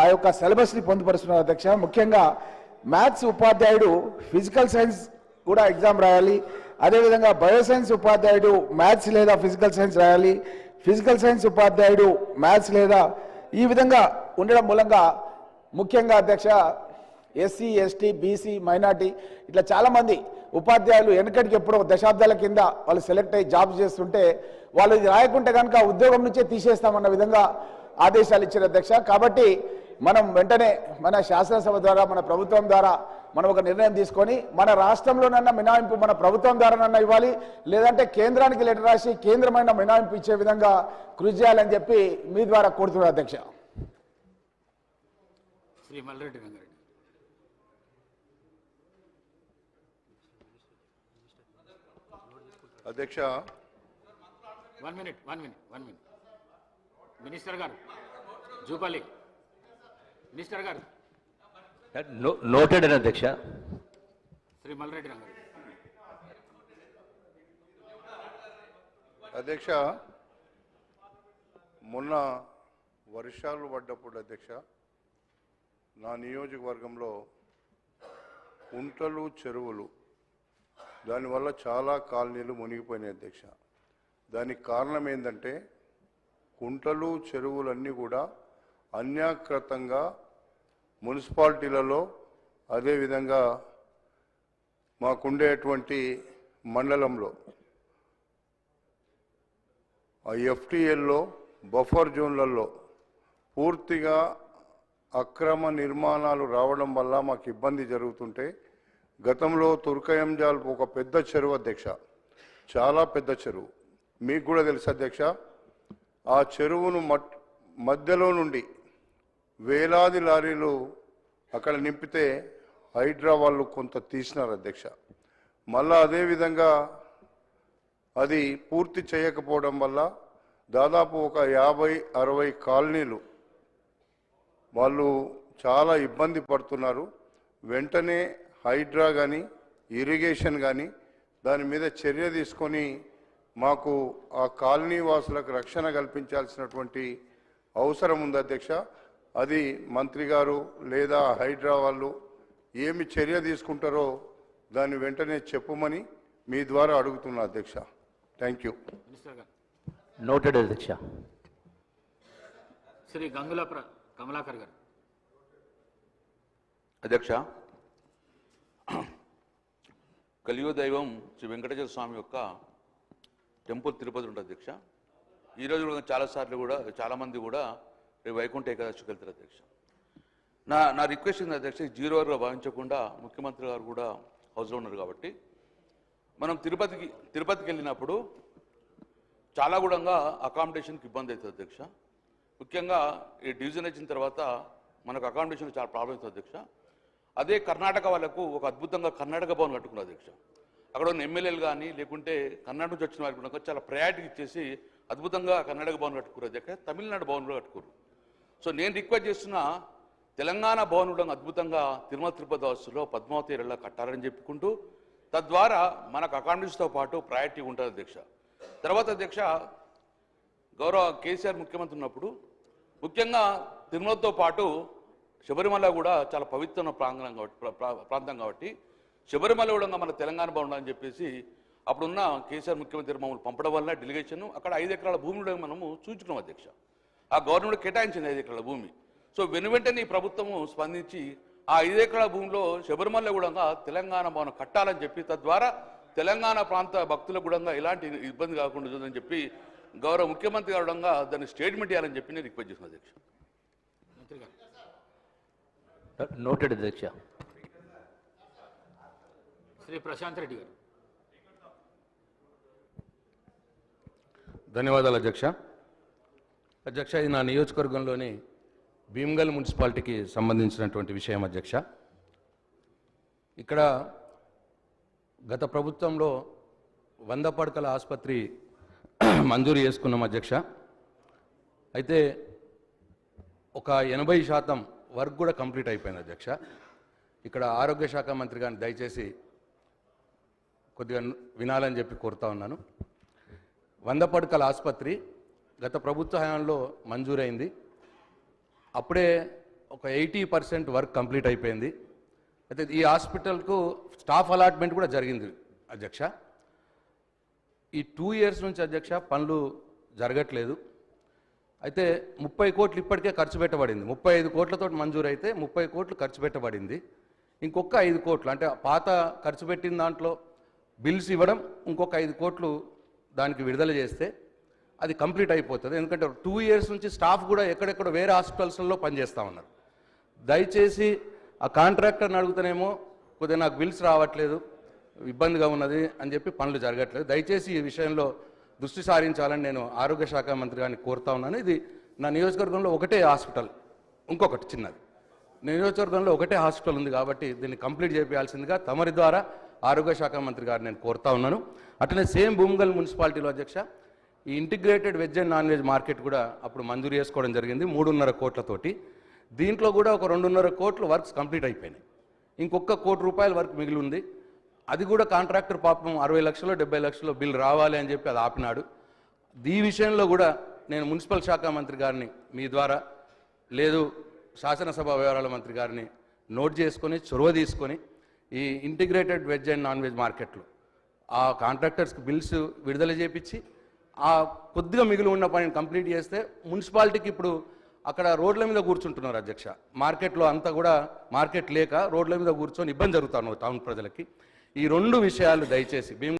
ఆ యొక్క సిలబస్ని పొందుపరుస్తున్నారు అధ్యక్ష. ముఖ్యంగా మ్యాథ్స్ ఉపాధ్యాయుడు ఫిజికల్ సైన్స్ కూడా ఎగ్జామ్ రాయాలి. అదేవిధంగా బయోసైన్స్ ఉపాధ్యాయుడు మ్యాథ్స్ లేదా ఫిజికల్ సైన్స్ రాయాలి. ఫిజికల్ సైన్స్ ఉపాధ్యాయుడు మ్యాథ్స్ లేదా ఈ విధంగా ఉండడం మూలంగా ముఖ్యంగా అధ్యక్ష ఎస్సీ ఎస్టీ బీసీ మైనార్టీ ఇట్లా చాలామంది ఉపాధ్యాయులు వెనకటికి ఎప్పుడో దశాబ్దాల కింద వాళ్ళు సెలెక్ట్ అయ్యి జాబ్ చేస్తుంటే వాళ్ళు ఇది రాయకుంటే కనుక ఉద్యోగం నుంచే తీసేస్తామన్న విధంగా ఆదేశాలు ఇచ్చారు అధ్యక్ష. కాబట్టి మనం వెంటనే మన శాసనసభ ద్వారా మన ప్రభుత్వం ద్వారా మనం ఒక నిర్ణయం తీసుకొని మన రాష్ట్రంలోనన్నా మినహాయింపు మన ప్రభుత్వం ద్వారానన్నా ఇవ్వాలి. లేదంటే కేంద్రానికి లెటర్ రాసి కేంద్రమైన మినహాయింపు ఇచ్చే విధంగా కృషి చేయాలని చెప్పి మీ ద్వారా కోరుతున్నారు అధ్యక్ష. శ్రీ మల్రెడ్డి రంగారెడ్డి. అధ్యక్ష. One minute one minute one minute. Minister గారు జూపల్లి. మినిస్టర్ గారు. నోటెడ్ అని అధ్యక్ష. శ్రీ మల్రెడ్డి రంగారెడ్డి అధ్యక్ష మొన్న వర్షాలు పడ్డప్పుడు అధ్యక్ష నా నియోజకవర్గంలో కుంటలు చెరువులు దానివల్ల చాలా కాలనీలు మునిగిపోయినాయి అధ్యక్ష. దానికి కారణం ఏంటంటే కుంటలు చెరువులన్నీ కూడా అన్యాకృతంగా మున్సిపాలిటీలలో అదేవిధంగా మాకుండేటువంటి మండలంలో ఆ ఎఫ్టీఎల్లో బఫర్ జోన్లలో పూర్తిగా అక్రమ నిర్మాణాలు రావడం వల్ల మాకు ఇబ్బంది జరుగుతుంటే గతంలో తుర్కయంజాల్ ఒక పెద్ద చెరువు అధ్యక్ష చాలా పెద్ద చెరువు. మీకు కూడా తెలుసు అధ్యక్ష ఆ చెరువును మట్ మధ్యలో నుండి వేలాది లారీలు అక్కడ నింపితే హైడ్రా వాళ్ళు కొంత తీసినారు అధ్యక్ష. మళ్ళా అదేవిధంగా అది పూర్తి చేయకపోవడం వల్ల దాదాపు ఒక యాభై అరవై కాలనీలు వాళ్ళు చాలా ఇబ్బంది పడుతున్నారు. వెంటనే హైడ్రా కానీ ఇరిగేషన్ కానీ దాని మీద చర్య తీసుకొని మాకు ఆ కాలనీ వాసులకు రక్షణ కల్పించాల్సినటువంటి అవసరం ఉంది అధ్యక్ష. అది మంత్రి గారు లేదా హైడ్రా వాళ్ళు ఏమి చర్య తీసుకుంటారో దాన్ని వెంటనే చెప్పమని మీ ద్వారా అడుగుతున్నా అధ్యక్ష. థ్యాంక్ యూ నోటెడ్ అధ్యక్ష. శ్రీ గంగుల కమలాకర్ గారు. అధ్యక్ష కలియుగ దైవం శ్రీ వెంకటేశ్వర స్వామి యొక్క టెంపుల్ తిరుపతి ఉంటుంది అధ్యక్ష. ఈరోజు కూడా చాలాసార్లు కూడా చాలామంది కూడా రేపు వైకుంఠ ఏకాదశికి వెళ్తారు అధ్యక్ష. నా నా రిక్వెస్ట్ ఉంది అధ్యక్ష జీరో అవర్గా భావించకుండా ముఖ్యమంత్రి గారు కూడా హౌస్లో ఉన్నారు కాబట్టి మనం తిరుపతికి తిరుపతికి వెళ్ళినప్పుడు చాలా కూడా అకామిడేషన్కి ఇబ్బంది అవుతుంది అధ్యక్ష. ముఖ్యంగా ఈ డివిజన్ వచ్చిన తర్వాత మనకు అకామిడేషన్ చాలా ప్రాబ్లం అవుతుంది అధ్యక్ష. అదే కర్ణాటక వాళ్ళకు ఒక అద్భుతంగా కర్ణాటక భవన్ కట్టుకున్నారు అధ్యక్ష. అక్కడ ఉన్న ఎమ్మెల్యేలు కానీ లేకుంటే కర్ణాటక నుంచి వచ్చిన వారికి చాలా ప్రయారిటీ ఇచ్చేసి అద్భుతంగా కర్ణాటక భవన్ కట్టుకున్నారు అధ్యక్ష. తమిళనాడు భవన్ కూడా కట్టుకోరు సో నేను రిక్వెస్ట్ చేస్తున్న తెలంగాణ భవన్ కూడా అద్భుతంగా తిరుమల తిరుపతి వాసులో పద్మావతి ఏరియాలో కట్టాలని చెప్పుకుంటూ తద్వారా మనకు అకామిడేషన్తో పాటు ప్రయారిటీ ఉంటుంది అధ్యక్ష. తర్వాత అధ్యక్ష గౌరవ కేసీఆర్ ముఖ్యమంత్రి ఉన్నప్పుడు ముఖ్యంగా తిరుమలతో పాటు శబరిమల కూడా చాలా పవిత్రమైన ప్రాంగణం కాబట్టి ప్రా- ప్రాంతం కాబట్టి శబరిమల కూడా మన తెలంగాణ భవనం అని చెప్పేసి అప్పుడున్న కేసీఆర్ ముఖ్యమంత్రి మమ్మల్ని పంపడం వల్ల డెలిగేషన్ అక్కడ ఐదు ఎకరాల భూమి మనము చూచుకున్నాం అధ్యక్ష. ఆ గవర్నమెంట్ కేటాయించింది ఐదు ఎకరాల భూమి. సో వెను వెంటనే ఈ ప్రభుత్వము స్పందించి ఆ ఐదు ఎకరాల భూమిలో శబరిమల కూడా తెలంగాణ భవనం కట్టాలని చెప్పి తద్వారా తెలంగాణ ప్రాంత భక్తులకు కూడా ఎలాంటి ఇబ్బంది కాకుండా ఉంటుందని చెప్పి గౌరవ ముఖ్యమంత్రి గారు దాన్ని స్టేట్మెంట్ ఇవ్వాలని చెప్పి నేను రిక్వెస్ట్ చేసిన అధ్యక్ష. మంత్రి గారు నోటెడ్ అధ్యక్ష. శ్రీ ప్రశాంత్ రెడ్డి గారు. ధన్యవాదాలు అధ్యక్ష. అధ్యక్ష ఇది నా నియోజకవర్గంలోని భీమ్గల్ మున్సిపాలిటీకి సంబంధించినటువంటి విషయం అధ్యక్ష. ఇక్కడ గత ప్రభుత్వంలో వంద పడకల ఆసుపత్రి మంజూరు చేసుకున్నాం అధ్యక్ష. అయితే ఒక ఎనభై శాతం వర్క్ కూడా కంప్లీట్ అయిపోయింది అధ్యక్ష. ఇక్కడ ఆరోగ్య శాఖ మంత్రి గారిని దయచేసి కొద్దిగా వినాలని చెప్పి కోరుతా ఉన్నాను. వంద పడకల ఆసుపత్రి గత ప్రభుత్వ హయాంలో మంజూరైంది. అప్పుడే ఒక ఎయిటీ పర్సెంట్ వర్క్ కంప్లీట్ అయిపోయింది. అయితే ఈ హాస్పిటల్కు స్టాఫ్ అలాట్మెంట్ కూడా జరిగింది అధ్యక్ష. ఈ టూ ఇయర్స్ నుంచి అధ్యక్ష పనులు జరగట్లేదు. అయితే ముప్పై కోట్లు ఇప్పటికే ఖర్చు పెట్టబడింది. ముప్పై ఐదు కోట్లతో మంజూరు అయితే ముప్పై కోట్లు ఖర్చు పెట్టబడింది. ఇంకొక ఐదు కోట్లు అంటే పాత ఖర్చు పెట్టిన దాంట్లో బిల్స్ ఇవ్వడం ఇంకొక ఐదు కోట్లు దానికి విడుదల చేస్తే అది కంప్లీట్ అయిపోతుంది. ఎందుకంటే టూ ఇయర్స్ నుంచి స్టాఫ్ కూడా ఎక్కడెక్కడ వేరే హాస్పిటల్స్లో పనిచేస్తూ ఉన్నారు. దయచేసి ఆ కాంట్రాక్టర్ని అడుగుతానేమో కొద్దిగా నాకు బిల్స్ రావట్లేదు ఇబ్బందిగా ఉన్నది అని చెప్పి పనులు జరగట్లేదు. దయచేసి ఈ విషయంలో దృష్టి సారించాలని నేను ఆరోగ్య శాఖ మంత్రి గారిని కోరుతా ఉన్నాను. ఇది నా నియోజకవర్గంలో ఒకటే హాస్పిటల్ ఇంకొకటి చిన్నది. నియోజకవర్గంలో ఒకటే హాస్పిటల్ ఉంది కాబట్టి దీన్ని కంప్లీట్ చేయాల్సిందిగా తమరి ద్వారా ఆరోగ్య శాఖ మంత్రి గారిని నేను కోరుతా ఉన్నాను. అట్లనే సేమ్ భూమిగల్ మున్సిపాలిటీలో అధ్యక్ష ఈ integrated veg and non veg market కూడా అప్పుడు మంజూరు చేసుకోవడం జరిగింది మూడున్నర కోట్లతోటి. దీంట్లో కూడా ఒక రెండున్నర కోట్లు వర్క్స్ కంప్లీట్ అయిపోయినాయి. ఇంకొక కోటి రూపాయల వర్క్ మిగిలి ఉంది అది కూడా కాంట్రాక్టర్ పాపం అరవై లక్షలు డెబ్బై లక్షలు బిల్ రావాలి అని చెప్పి అది ఆపినాడు. ఈ విషయంలో కూడా నేను మున్సిపల్ శాఖ మంత్రి గారిని మీ ద్వారా లేదు శాసనసభ వ్యవహారాల మంత్రి గారిని నోట్ చేసుకొని చొరవ తీసుకొని ఈ integrated veg and non veg మార్కెట్లు ఆ కాంట్రాక్టర్స్కి బిల్స్ విడుదల చేపించి ఆ కొద్దిగా మిగిలి ఉన్న పనిని కంప్లీట్ చేస్తే మున్సిపాలిటీకి ఇప్పుడు అక్కడ రోడ్ల మీద కూర్చుంటున్నారు అధ్యక్ష. మార్కెట్లో అంతా కూడా మార్కెట్ లేక రోడ్ల మీద కూర్చొని ఇబ్బంది జరుగుతాను టౌన్ ప్రజలకి. ఈ రెండు విషయాలు దయచేసి మేము